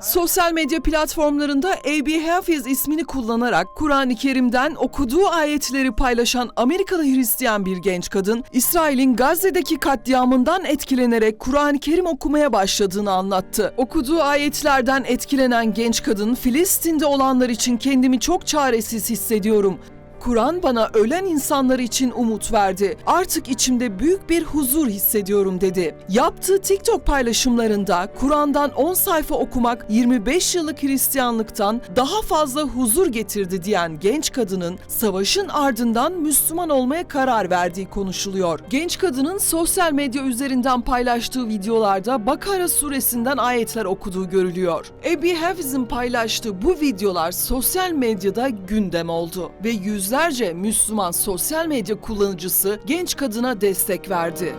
Sosyal medya platformlarında A.B. Hafiz ismini kullanarak Kur'an-ı Kerim'den okuduğu ayetleri paylaşan Amerikalı Hristiyan bir genç kadın, İsrail'in Gazze'deki katliamından etkilenerek Kur'an-ı Kerim okumaya başladığını anlattı. Okuduğu ayetlerden etkilenen genç kadın, Filistin'de olanlar için kendimi çok çaresiz hissediyorum. Kur'an bana ölen insanlar için umut verdi. Artık içimde büyük bir huzur hissediyorum dedi. Yaptığı TikTok paylaşımlarında Kur'an'dan 10 sayfa okumak 25 yıllık Hristiyanlıktan daha fazla huzur getirdi diyen genç kadının savaşın ardından Müslüman olmaya karar verdiği konuşuluyor. Genç kadının sosyal medya üzerinden paylaştığı videolarda Bakara suresinden ayetler okuduğu görülüyor. Ebi Hafiz'in paylaştığı bu videolar sosyal medyada gündem oldu ve yüzlerce Müslüman sosyal medya kullanıcısı genç kadına destek verdi.